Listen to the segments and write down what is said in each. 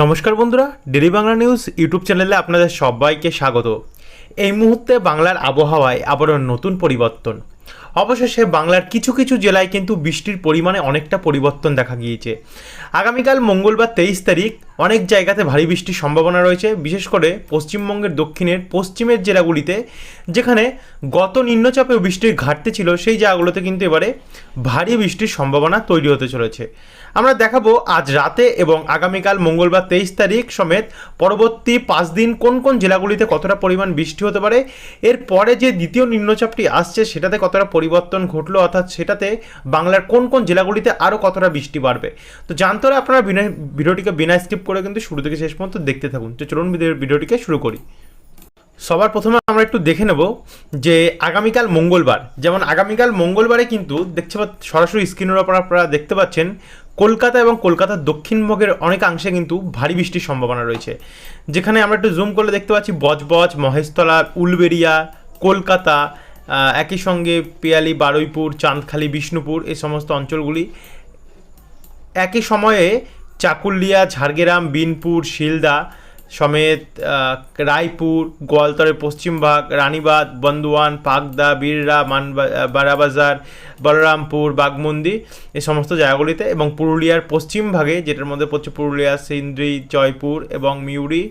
নমস্কার বন্ধুরা daily Bangla news YouTube চ্যানেলে আপনাদের সবাইকে স্বাগত। এই মুহূর্তে বাংলার আবহাওয়ায় আবারও নতুন পরিবর্তন। অবশেষে বাংলার কিছু কিছু জেলায় কিন্তু বৃষ্টির পরিমাণে অনেকটা পরিবর্তন দেখা গিয়েছে। আগামীকাল মঙ্গলবার তেইশ তারিখ অনেক জায়গাতে ভারী বৃষ্টির সম্ভাবনা রয়েছে, বিশেষ করে পশ্চিমবঙ্গের দক্ষিণের পশ্চিমের জেলাগুলিতে, যেখানে গত নিম্নচাপে বৃষ্টির ঘাটতি ছিল, সেই জায়গাগুলোতে কিন্তু এবারে ভারী বৃষ্টির সম্ভাবনা তৈরি হতে চলেছে। আমরা দেখাবো আজ রাতে এবং আগামীকাল মঙ্গলবার তেইশ তারিখ সমেত পরবর্তী পাঁচ দিন কোন কোন জেলাগুলিতে কতটা পরিমাণ বৃষ্টি হতে পারে এর পরে যে দ্বিতীয় নিম্নচাপটি আসছে সেটাতে কতটা পরিবর্তন ঘটলো, অর্থাৎ সেটাতে বাংলার কোন কোন জেলাগুলিতে আরও কতটা বৃষ্টি বাড়বে। তো জানতে হলে আপনারা ভিডিওটিকে বিনা স্কিপ করে কিন্তু শুরু থেকে শেষ পর্যন্ত দেখতে থাকুন। তো চলুন ভিডিও- ভিডিওটিকে শুরু করি। সবার প্রথমে আমরা একটু দেখে নেব যে আগামীকাল মঙ্গলবার, যেমন আগামীকাল মঙ্গলবারে কিন্তু দেখতে সরাসরি স্ক্রিনের ওপর আপনারা দেখতে পাচ্ছেন, কলকাতা এবং কলকাতার দক্ষিণবঙ্গের অনেকাংশে কিন্তু ভারী বৃষ্টির সম্ভাবনা রয়েছে। যেখানে আমরা একটু জুম করলে দেখতে পাচ্ছি বজবজ, মহেশতলা, উলবেড়িয়া, কলকাতা একই সঙ্গে পিয়ালি, বারুইপুর, চাঁদখালি, বিষ্ণুপুর, এই সমস্ত অঞ্চলগুলি একই সময়ে চাকুলিয়া, ঝাড়গ্রাম, বিনপুর, শিলদা সমেত রায়পুর, গোয়ালতরের পশ্চিমভাগ রানীবাদ বন্দুয়ান পাকদা বীররা মানবা বারাবাজার, বলরামপুর, বাগমন্দি এই সমস্ত জায়গাগুলিতে এবং পুরুলিয়ার পশ্চিম ভাগে, যেটার মধ্যে পড়ছে পুরুলিয়া, সিন্দ্রি, জয়পুর এবং মিউরি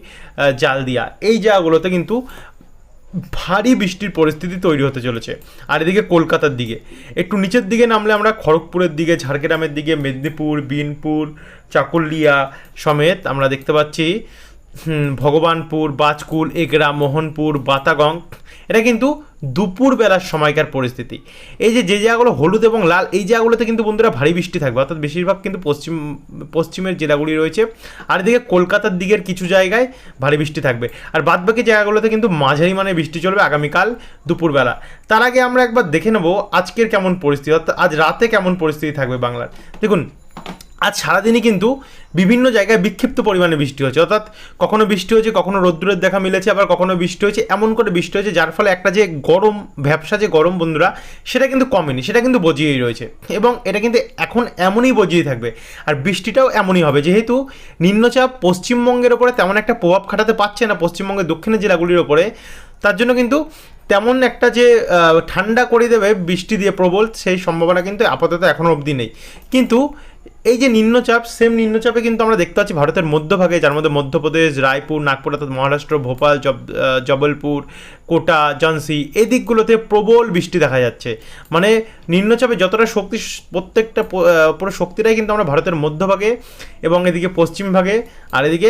জালদিয়া। এই জায়গাগুলোতে কিন্তু ভারী বৃষ্টির পরিস্থিতি তৈরি হতে চলেছে। আর এদিকে কলকাতার দিকে। একটু নিচের দিকে নামলে আমরা খড়গপুরের দিকে, ঝাড়গ্রামের দিকে, মেদিনীপুর, বিনপুর, চাকুলিয়া সমেত আমরা দেখতে পাচ্ছি ভগবানপুর, বাজকুল, এগরা, মোহনপুর, বাতাগং, এটা কিন্তু দুপুর বেলার সময়কার পরিস্থিতি। এই যে যে জায়গাগুলো হলুদ এবং লাল, এই জায়গাগুলোতে কিন্তু বন্ধুরা ভারী বৃষ্টি থাকবে, অর্থাৎ বেশিরভাগ কিন্তু পশ্চিম, পশ্চিমের জেলাগুলি রয়েছে। আর এদিকে কলকাতার দিকের কিছু জায়গায় ভারী বৃষ্টি থাকবে। আর বাদবাকি জায়গাগুলোতে কিন্তু মাঝারি মানে বৃষ্টি চলবে আগামীকাল দুপুরবেলা। তার আগে আমরা একবার দেখে নেব আজকের কেমন পরিস্থিতি, অর্থাৎ আজ রাতে কেমন পরিস্থিতি থাকবে বাংলার। দেখুন আজ সারাদিনই কিন্তু বিভিন্ন জায়গায় বিক্ষিপ্ত পরিমাণে বৃষ্টি হচ্ছে। অর্থাৎ কখনো বৃষ্টি হয়েছে, কখনো রোদ্দুরের দেখা মিলেছে, আবার কখনো বৃষ্টি হয়েছে, এমন করে বৃষ্টি হয়েছে যার ফলে একটা যে গরম ভ্যাবসা, যে গরম বন্ধুরা, সেটা কিন্তু কমেনি, সেটা কিন্তু বজিয়েই রয়েছে। এবং এটা কিন্তু এখন এমনই বজিয়ে থাকবে। আর বৃষ্টিটাও এমনই হবে, যেহেতু নিম্নচাপ পশ্চিমবঙ্গের ওপরে তেমন একটা প্রভাব খাটাতে পারছে না পশ্চিমবঙ্গের দক্ষিণের জেলাগুলির ওপরে। তার জন্য কিন্তু তেমন একটা যে ঠান্ডা করে দেবে বৃষ্টি দিয়ে প্রবল, সেই সম্ভাবনা কিন্তু আপাতত এখনও অবধি নেই। কিন্তু এই যে নিম্নচাপ সেম নিম্নচাপে কিন্তু আমরা দেখতে পাচ্ছি ভারতের মধ্যভাগে, যার মধ্যে মধ্যপ্রদেশ, রায়পুর, নাগপুর, অর্থাৎ মহারাষ্ট্র, ভোপাল, জব জবলপুর কোটা ঝান্সি এই দিকগুলোতে প্রবল বৃষ্টি দেখা যাচ্ছে। মানে নিম্নচাপে যতটা শক্তি, প্রত্যেকটা পুরো শক্তিটাই কিন্তু আমরা ভারতের মধ্যভাগে এবং এদিকে পশ্চিম ভাগে আর এদিকে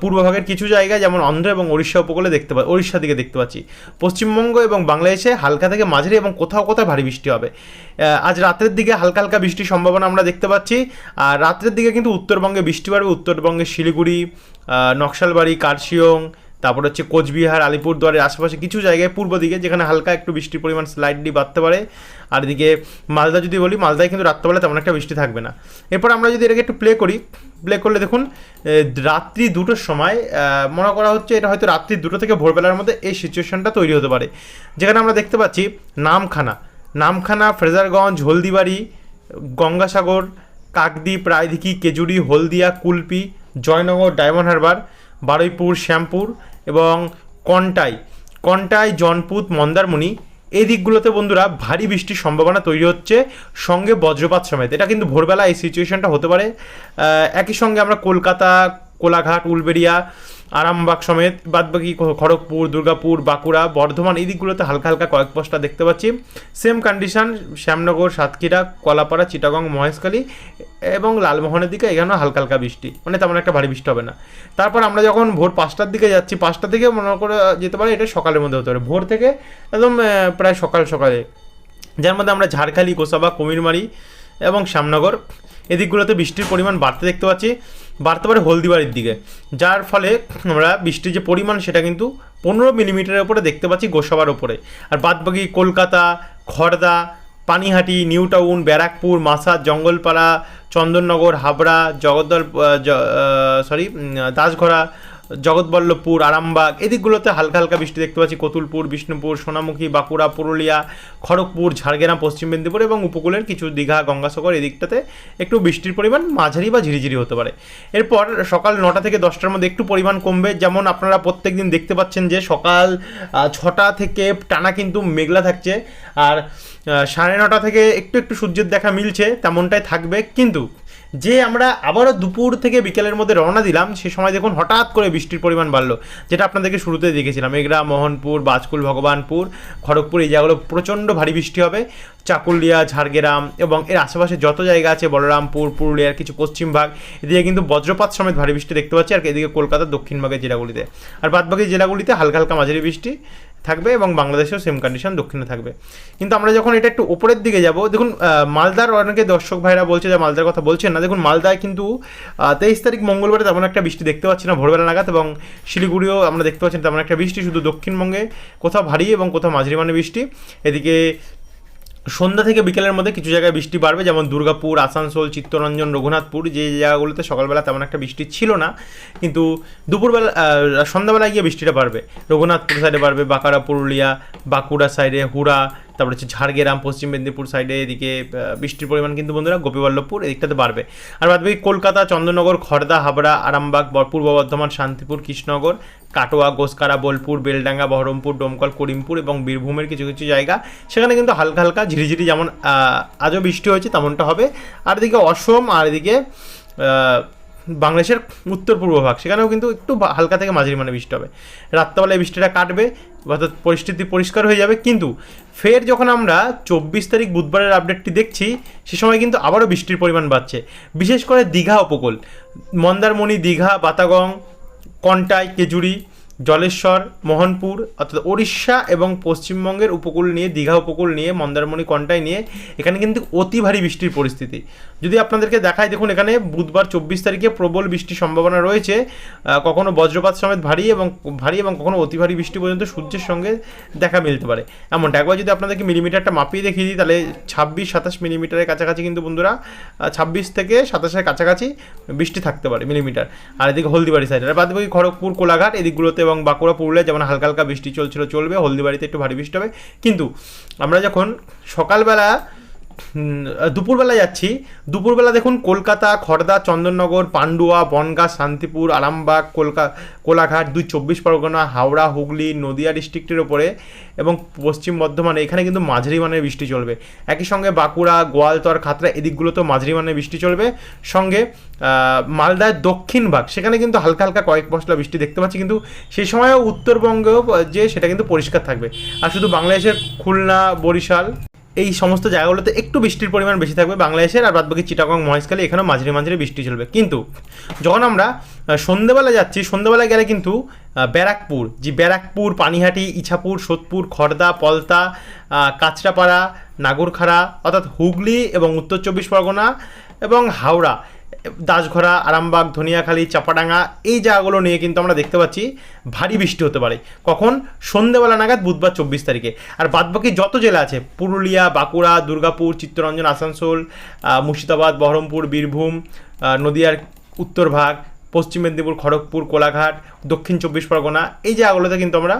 পূর্বভাগের কিছু জায়গা যেমন অন্ধ্র এবং উড়িষ্যা উপকূলে দেখতে পা উড়িষ্যার দিকে দেখতে পাচ্ছি। পশ্চিমবঙ্গ এবং বাংলাদেশে হালকা থেকে মাঝারি এবং কোথাও কোথাও ভারী বৃষ্টি হবে। আজ রাতের দিকে হালকা হালকা বৃষ্টির সম্ভাবনা আমরা দেখতে পাচ্ছি। আর রাত্রের দিকে কিন্তু উত্তরবঙ্গে বৃষ্টি বাড়বে। উত্তরবঙ্গে শিলিগুড়ি নকশালবাড়ি কার্শিয়ং তারপর হচ্ছে কোচবিহার আলিপুরদুয়ারের আশেপাশে কিছু জায়গায় পূর্ব দিকে যেখানে হালকা একটু বৃষ্টির পরিমাণ স্লাইডলি বাড়তে পারে। আর এদিকে মালদা যদি বলি, মালদায় কিন্তু রাত্রবেলা তেমন একটা বৃষ্টি থাকবে না। এরপর আমরা যদি এটাকে একটু প্লে করি প্লে করলে দেখুন রাত্রি দুটোর সময় মনে করা হচ্ছে এটা হয়তো রাত্রি দুটো থেকে ভোরবেলার মধ্যে এই সিচুয়েশনটা তৈরি হতে পারে। যেখানে আমরা দেখতে পাচ্ছি নামখানা। নামখানা, ফ্রেজারগঞ্জ, হলদিবাড়ি, গঙ্গাসাগর, কাকদ্বীপ, রায়দিঘি, কেজুরি, হলদিয়া, কুলপি, জয়নগর, ডায়মন্ড হারবার, বারুইপুর, শ্যামপুর এবং কন্টাই কন্টাই, জনপুত, মন্দারমণি, এই দিকগুলোতে বন্ধুরা ভারী বৃষ্টির সম্ভাবনা তৈরি হচ্ছে, সঙ্গে বজ্রপাত সমেত। এটা কিন্তু ভোরবেলা এই সিচুয়েশনটা হতে পারে। একই সঙ্গে আমরা কলকাতা, কোলাঘাট, উলবেড়িয়া আরামবাগ সমেত, বাদবাকি খড়গপুর, দুর্গাপুর, বাঁকুড়া, বর্ধমান, এই দিকগুলোতে হালকা হালকা কয়েক পশটা দেখতে পাচ্ছি। সেম কন্ডিশন শ্যামনগর, সাতক্ষীরা, কলাপাড়া, চিটাগং, মহেশখালী এবং লালমোহনের দিকে এখানেও হালকা হালকা বৃষ্টি। মানে তেমন একটা ভারী বৃষ্টি হবে না। তারপর আমরা যখন ভোর পাঁচটার দিকে যাচ্ছি, পাঁচটা থেকে মনে করে যেতে পারে এটা সকালের মধ্যে হতে পারে। ভোর থেকে একদম প্রায় সকাল সকালে। যার মধ্যে আমরা ঝাড়খালি, কোসাবা, কুমিরমারি এবং শ্যামনগর, এদিকগুলোতে বৃষ্টির পরিমাণ বাড়তে দেখতে পাচ্ছি। বাড়তে পারে হলদিবাড়ির দিকে। যার ফলে আমরা বৃষ্টির যে পরিমাণ, সেটা কিন্তু পনেরো মিলিমিটারের উপরে দেখতে পাচ্ছি গোসাবার উপরে। আর বাদবাকি কলকাতা খড়দা পানিহাটি নিউ টাউন ব্যারাকপুর মাসা জঙ্গলপাড়া, চন্দননগর, হাবড়া, জগদ্দল সরি দাসঘরা জগৎবল্লভপুর, আরামবাগ, এদিকগুলোতে হালকা হালকা বৃষ্টি দেখতে পাচ্ছি। কতুলপুর, বিষ্ণুপুর, সোনামুখী, বাঁকুড়া, পুরুলিয়া, খড়গপুর, ঝাড়গ্রাম, পশ্চিম মেদিনীপুর এবং উপকূলের কিছু দীঘা, গঙ্গাসাগর এদিকটাতে একটু বৃষ্টির পরিমাণ মাঝারি বা ঝিরিঝিরি হতে পারে। এরপর সকাল নটা থেকে দশটার মধ্যে একটু পরিমাণ কমবে। যেমন আপনারা প্রত্যেক দিন দেখতে পাচ্ছেন যে সকাল ছটা থেকে টানা কিন্তু মেঘলা থাকছে। আর সাড়ে নটা থেকে একটু একটু সূর্যের দেখা মিলছে, তেমনটাই থাকবে। কিন্তু যে আমরা আবারও দুপুর থেকে বিকেলের মধ্যে রওনা দিলাম, সে সময় দেখুন হঠাৎ করে বৃষ্টির পরিমাণ বাড়লো। যেটা আপনাদেরকে শুরুতে দেখেছিলাম, এগরা, মোহনপুর, বাজকুল, ভগবানপুর, খড়গপুর এই জায়গাগুলো প্রচণ্ড ভারী বৃষ্টি হবে। চাকুলিয়া, ঝাড়গ্রাম এবং এর আশেপাশে যত জায়গা আছে, বলরামপুর, পুরুলিয়ার কিছু পশ্চিম ভাগ, এদিকে কিন্তু বজ্রপাত সমেত ভারী বৃষ্টি দেখতে পাচ্ছি, আর এদিকে কলকাতার দক্ষিণ ভাগের জেলাগুলিতে। আর বাদবাকি জেলাগুলিতে হালকা হালকা মাঝারি বৃষ্টি। থাকবে এবং বাংলাদেশেও সেম কন্ডিশন দক্ষিণে থাকবে। কিন্তু আমরা যখন এটা একটু উপরের দিকে যাব, দেখুন মালদার অনেকে দর্শক ভাইরা বলছে যে মালদার কথা বলছেন না। দেখুন, মালদায় কিন্তু তেইশ তারিখ মঙ্গলবারে তেমন একটা বৃষ্টি দেখতে পাচ্ছি না, ভোরবেলা নাগাদ এবং শিলিগুড়িও আমরা দেখতে পাচ্ছি তেমন একটা বৃষ্টি, শুধু দক্ষিণবঙ্গে কোথাও ভারী এবং কোথাও মাঝারি মানে বৃষ্টি। এদিকে সন্ধ্যা থেকে বিকেলের মধ্যে কিছু জায়গায় বৃষ্টি বাড়বে, যেমন দুর্গাপুর, আসানসোল, চিত্তরঞ্জন, রঘুনাথপুর, যে জায়গাগুলোতে সকালবেলা তেমন একটা বৃষ্টি ছিল না, কিন্তু দুপুরবেলা সন্ধ্যাবেলায় গিয়ে বৃষ্টিটা বাড়বে। রঘুনাথপুর সাইডে বাড়বে, বাঁকুড়া, পুরুলিয়া, বাঁকুড়া সাইডে হুড়া তারপরে হচ্ছে ঝাড়গ্রাম, পশ্চিম মেদিনীপুর সাইডে এদিকে বৃষ্টির পরিমাণ কিন্তু বন্ধুরা গোপীবল্লভপুর, এদিকটাতে বাড়বে। আর বাদ বাকি কলকাতা চন্দননগর খড়দা হাবড়া, আরামবাগ পূর্ব বর্ধমান, শান্তিপুর, কৃষ্ণনগর, কাটোয়া, গোসকারা, বোলপুর, বেলডাঙ্গা, বহরমপুর, ডোমকল, করিমপুর এবং বীরভূমের কিছু কিছু জায়গা। সেখানে কিন্তু হালকা হালকা ঝিরিঝিরি যেমন আজও বৃষ্টি হয়েছে তেমনটা হবে। আর এদিকে অসম, আর এদিকে বাংলাদেশের উত্তর পূর্ব ভাগ, সেখানেও কিন্তু একটু হালকা থেকে মাঝারি মানে বৃষ্টি হবে। রাত্রেবেলায় বৃষ্টিটা কাটবে, অর্থাৎ পরিস্থিতি পরিষ্কার হয়ে যাবে, কিন্তু ফের যখন আমরা চব্বিশ তারিখ বুধবারের আপডেটটি দেখছি, সে সময় কিন্তু আবারও বৃষ্টির পরিমাণ বাড়ছে। বিশেষ করে দীঘা উপকূল, মন্দারমণি, দীঘা, বাতাগং, কন্টাই, কেজুরি জলেশ্বর, মোহনপুর, অর্থাৎ ওড়িশা এবং পশ্চিমবঙ্গের উপকূল নিয়ে, দীঘা উপকূল নিয়ে, মন্দারমণি কন্টাই নিয়ে, এখানে কিন্তু অতি ভারী বৃষ্টির পরিস্থিতি। যদি আপনাদেরকে দেখায় দেখুন এখানে বুধবার চব্বিশ তারিখে প্রবল বৃষ্টির সম্ভাবনা রয়েছে। কখনো বজ্রপাত সমেত ভারী এবং ভারী এবং কখনো অতি ভারী বৃষ্টি পর্যন্ত সূর্যের সঙ্গে দেখা মিলতে পারে। এমনটা একবার যদি আপনাদেরকে মিলিমিটারটা মাপিয়ে দেখিয়ে দিই, তাহলে ছাব্বিশ, সাতাশ মিলিমিটারের কাছাকাছি কিন্তু বন্ধুরা ছাব্বিশ থেকে সাতাশের কাছাকাছি বৃষ্টি থাকতে পারে মিলিমিটার। আর এদিকে হলদিবাড়ি সাইড আর বাদ বাকি খড়গপুর, কোলাঘাট, এদিকগুলোতে এবং বাঁকুড়া পুরুলিয়া যেমন হালকা হালকা বৃষ্টি চলছিল, চলবে, হলদিবাড়িতে একটু ভারী বৃষ্টি হবে। কিন্তু আমরা যখন সকালবেলা দুপুরবেলা যাচ্ছি। দুপুরবেলা দেখুন কলকাতা খড়দা চন্দননগর, পান্ডুয়া, বনগাঁ, শান্তিপুর, আরামবাগ, কলকা, কোলাঘাট, দুই চব্বিশ পরগনা, হাওড়া, হুগলি, নদিয়া ডিস্ট্রিক্টের ওপরে এবং পশ্চিম বর্ধমানে। এখানে কিন্তু মাঝারি মানের বৃষ্টি চলবে। একই সঙ্গে বাঁকুড়া, গোয়ালতর, খাতড়া এদিকগুলোতেও মাঝারি মানের বৃষ্টি চলবে। সঙ্গে মালদার দক্ষিণ ভাগ, সেখানে কিন্তু হালকা হালকা কয়েক পশলা বৃষ্টি দেখতে পাচ্ছি। কিন্তু সেই সময়ও উত্তরবঙ্গেও যে সেটা কিন্তু পরিষ্কার থাকবে। আর শুধু বাংলাদেশের খুলনা, বরিশাল এই সমস্ত জায়গাগুলোতে একটু বৃষ্টির পরিমাণ বেশি থাকবে বাংলাদেশের, আর বাদবাকি চিটাগং, মহেশখালী, এখানেও মাঝারি মাঝারি বৃষ্টি চলবে। কিন্তু যখন আমরা সন্ধেবেলা যাচ্ছি সন্ধেবেলা গেলে কিন্তু ব্যারাকপুর, যে ব্যারাকপুর, পানিহাটি, ইছাপুর, সোদপুর, খর্দা, পলতা কাঁচরাপাড়া, নাগরখাড়া, অর্থাৎ হুগলি এবং উত্তর চব্বিশ পরগনা এবং হাওড়া দাসঘরা আরামবাগ, ধনিয়াখালী, চাপাডাঙ্গা, এই জায়গাগুলো নিয়ে কিন্তু আমরা দেখতে পাচ্ছি ভারী বৃষ্টি হতে পারে। কখন? সন্ধেবেলা নাগাদ, বুধবার চব্বিশ তারিখে। আর বাদবাকি যত জেলা আছে, পুরুলিয়া, বাঁকুড়া, দুর্গাপুর, চিত্তরঞ্জন, আসানসোল মুর্শিদাবাদ, বহরমপুর, বীরভূম নদিয়ার উত্তর ভাগ, পশ্চিম মেদিনীপুর, খড়গপুর, কোলাঘাট, দক্ষিণ চব্বিশ পরগনা, এই জায়গাগুলোতে কিন্তু আমরা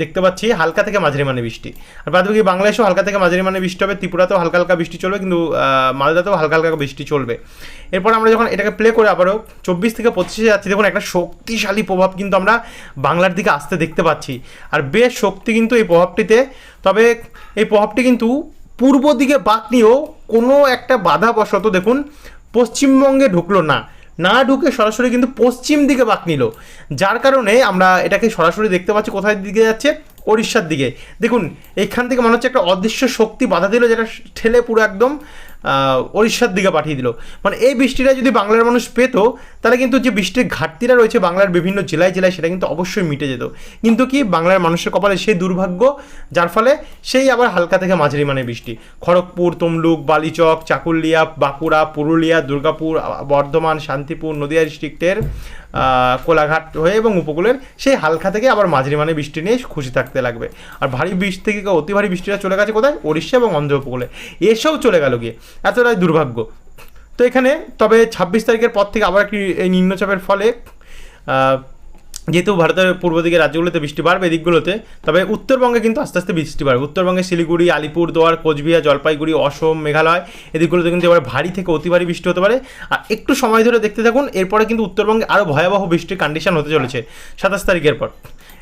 দেখতে পাচ্ছি, হালকা থেকে মাঝারি মানে বৃষ্টি। আর বাদ বাকি বাংলাদেশেও হালকা থেকে মাঝারি মানে বৃষ্টি হবে, ত্রিপুরাতেও হালকা হালকা বৃষ্টি চলবে, কিন্তু মালদাতেও হালকা হালকা বৃষ্টি চলবে। এরপর আমরা যখন এটাকে প্লে করে আবারও চব্বিশ থেকে পঁচিশে যাচ্ছি, দেখুন একটা শক্তিশালী প্রভাব কিন্তু আমরা বাংলার দিকে আসতে দেখতে পাচ্ছি। আর বেশ শক্তি কিন্তু এই প্রভাবটিতে, তবে এই প্রভাবটি কিন্তু পূর্ব দিকে বাঁক নিয়েও কোনো একটা বাধাবশত দেখুন, পশ্চিমবঙ্গে ঢুকলো না। না ঢুকে সরাসরি কিন্তু পশ্চিম দিকে বাঁক নিল। যার কারণে আমরা এটাকে সরাসরি দেখতে পাচ্ছি কোথায় দিকে যাচ্ছে? ওড়িশার দিকে। দেখুন, এখান থেকে মনে হচ্ছে একটা অদৃশ্য শক্তি বাধা দিল, যেটা ঠেলে পুরো একদম ওড়িশার দিকে পাঠিয়ে দিল। মানে এই বৃষ্টিটা যদি বাংলার মানুষ পেত, তাহলে কিন্তু যে বৃষ্টির ঘাটতিটা রয়েছে বাংলার বিভিন্ন জেলায় জেলায় সেটা কিন্তু অবশ্যই মিটে যেত। কিন্তু কি বাংলার মানুষের কপালে সেই দুর্ভাগ্য, যার ফলে সেই আবার হালকা থেকে মাঝারি মানে বৃষ্টি। খড়গপুর, তমলুক, বালিচক, চাকুলিয়া, বাঁকুড়া, পুরুলিয়া, দুর্গাপুর, বর্ধমান, শান্তিপুর, নদিয়া ডিস্ট্রিক্টের কোলাঘাট হয়ে এবং উপকূলের সেই হালকা থেকে আবার মাঝারি মানে বৃষ্টি নিয়ে খুশি থাকতে লাগবে। আর ভারী বৃষ্টি থেকে অতি ভারী বৃষ্টিটা চলে গেছে কোথায়? ওড়িশা এবং অন্ধ্র উপকূলে। এসব চলে গেল গিয়ে। এতটাই দুর্ভাগ্য। তো এখানে তবে ছাব্বিশ তারিখের পর থেকে আবার একটি এই নিম্নচাপের ফলে যেহেতু ভারতের পূর্ব দিকে রাজ্যগুলোতে বৃষ্টি বাড়বে এদিকগুলোতে, তবে উত্তরবঙ্গে কিন্তু আস্তে আস্তে বৃষ্টি বাড়বে। উত্তরবঙ্গে শিলিগুড়ি, আলিপুরদুয়ার, কোচবিহার, জলপাইগুড়ি, অসম, মেঘালয়, এদিকগুলোতে কিন্তু এবার ভারী থেকে অতি ভারী বৃষ্টি হতে পারে। আর একটু সময় ধরে দেখতে থাকুন, এরপরে কিন্তু উত্তরবঙ্গে আরও ভয়াবহ বৃষ্টির কন্ডিশন হতে চলেছে সাতাশ তারিখের পর।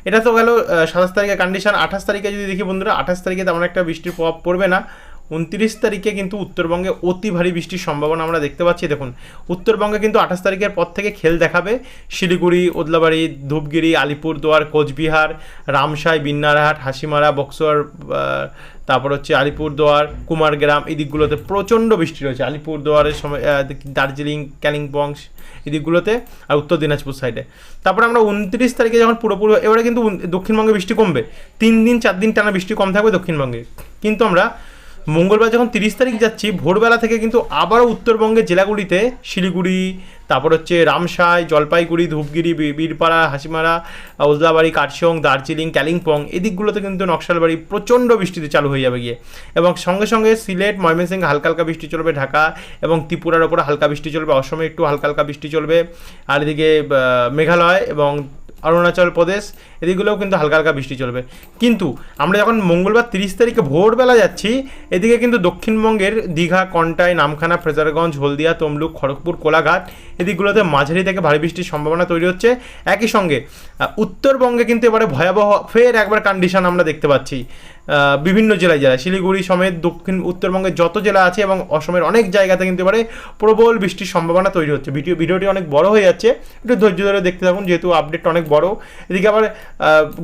এটা তো গেল সাতাশ তারিখের কন্ডিশন আঠাশ তারিখে যদি দেখি বন্ধুরা, আঠাশ তারিখে তেমন একটা বৃষ্টির প্রভাব পড়বে না। উনত্রিশ তারিখে কিন্তু উত্তরবঙ্গে অতি ভারী বৃষ্টির সম্ভাবনা আমরা দেখতে পাচ্ছি। দেখুন, উত্তরবঙ্গে কিন্তু আঠাশ তারিখের পর থেকে খেল দেখাবে। শিলিগুড়ি, ওদলাবাড়ি, ধূপগিরি, আলিপুরদুয়ার, কোচবিহার, রামসাই, বিন্নারহাট, হাসিমারা, বক্সর তারপর হচ্ছে আলিপুরদুয়ার, কুমারগ্রাম এই দিকগুলোতে প্রচণ্ড বৃষ্টি রয়েছে। আলিপুরদুয়ারের সময় দার্জিলিং কালিম্পং এই দিকগুলোতে আর উত্তর দিনাজপুর সাইডে। তারপরে আমরা উনত্রিশ তারিখে যখন পুরোপুরি, এবারে কিন্তু দক্ষিণবঙ্গে বৃষ্টি কমবে। তিন দিন, চার দিন টানা বৃষ্টি কম থাকবে দক্ষিণবঙ্গে। কিন্তু আমরা মঙ্গলবার যখন তিরিশ তারিখ যাচ্ছি, ভোরবেলা থেকে কিন্তু আবারও উত্তরবঙ্গের জেলাগুলিতে শিলিগুড়ি, তারপর হচ্ছে রামসাই, জলপাইগুড়ি, ধূপগিরি বীরপাড়া, হাসিমারা ওজলাবাড়ি কাটসং দার্জিলিং কালিম্পং এদিকগুলোতে কিন্তু নকশালবাড়ি প্রচণ্ড বৃষ্টিতে চালু হয়ে যাবে গিয়ে। এবং সঙ্গে সঙ্গে সিলেট, ময়মনসিংহ হালকা হালকা বৃষ্টি চলবে, ঢাকা এবং ত্রিপুরার ওপরে হালকা বৃষ্টি চলবে, অসমে একটু হালকা হালকা বৃষ্টি চলবে, আর এদিকে মেঘালয় এবং অরুণাচল প্রদেশ, এদিকগুলোও কিন্তু হালকা হালকা বৃষ্টি চলবে। কিন্তু আমরা যখন মঙ্গলবার তিরিশ তারিখে ভোরবেলা যাচ্ছি, এদিকে কিন্তু দক্ষিণবঙ্গের দীঘা, কন্টাই, নামখানা, ফ্রেজারগঞ্জ, হলদিয়া, তমলুক, খড়গপুর, কোলাঘাট এদিকগুলোতে মাঝারি থেকে ভারী বৃষ্টির সম্ভাবনা তৈরি হচ্ছে। একই সঙ্গে উত্তরবঙ্গে কিন্তু এবারে ভয়াবহ ফের একবার কন্ডিশন আমরা দেখতে পাচ্ছি। বিভিন্ন জেলায় জেলায়। শিলিগুড়ি সমেত দক্ষিণ উত্তরবঙ্গের যত জেলা আছে এবং অসমের অনেক জায়গাতে কিন্তু এবারে প্রবল বৃষ্টির সম্ভাবনা তৈরি হচ্ছে। ভিডিও, ভিডিওটি অনেক বড় হয়ে যাচ্ছে। একটু ধৈর্য ধরে দেখতে থাকুন, যেহেতু আপডেট অনেক বড়। এদিকে আবার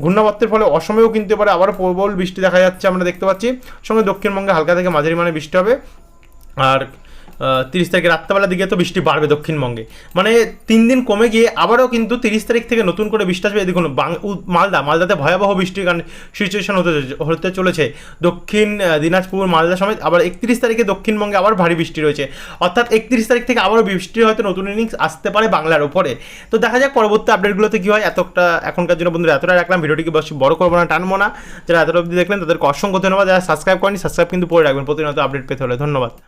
ঘূর্ণাবর্তের ফলে অসমেও কিন্তু এবারে আবার প্রবল বৃষ্টি দেখা যাচ্ছে, আমরা দেখতে পাচ্ছি। সঙ্গে দক্ষিণবঙ্গে হালকা থেকে মাঝারি মানে বৃষ্টি হবে। আর তিরিশ তারিখে রাত্রেবেলার দিকে তো বৃষ্টি বাড়বে দক্ষিণবঙ্গে। মানে তিন দিন কমে গিয়ে আবারও কিন্তু তিরিশ তারিখ থেকে নতুন করে বৃষ্টি আসবে। দেখুন মালদা, মালদাতে ভয়াবহ বৃষ্টির কারণে সিচুয়েশন হতে হতে চলেছে। দক্ষিণ দিনাজপুর, মালদা সমেত আবার একত্রিশ তারিখে দক্ষিণবঙ্গে আবার ভারী বৃষ্টি রয়েছে। অর্থাৎ একত্রিশ তারিখ থেকে আবারও বৃষ্টির হয়তো নতুন ইনিংস আসতে পারে বাংলার ওপরে তো দেখা যাক পরবর্তী আপডেটগুলোতে কী হয়। এতটা এখনকার জন্য বন্ধুরা এতটা রাখলাম। ভিডিওটিকে বেশি বড় করব না, টানবো না। যারা এতটা অবধি দেখলেন, তাদেরকে অসংখ্য ধন্যবাদ। যারা সাবস্ক্রাইব করেনি সাবস্ক্রাইব কিন্তু পরে রাখবেন। প্রতিনিয়ত আপডেট পেতে হলে ধন্যবাদ।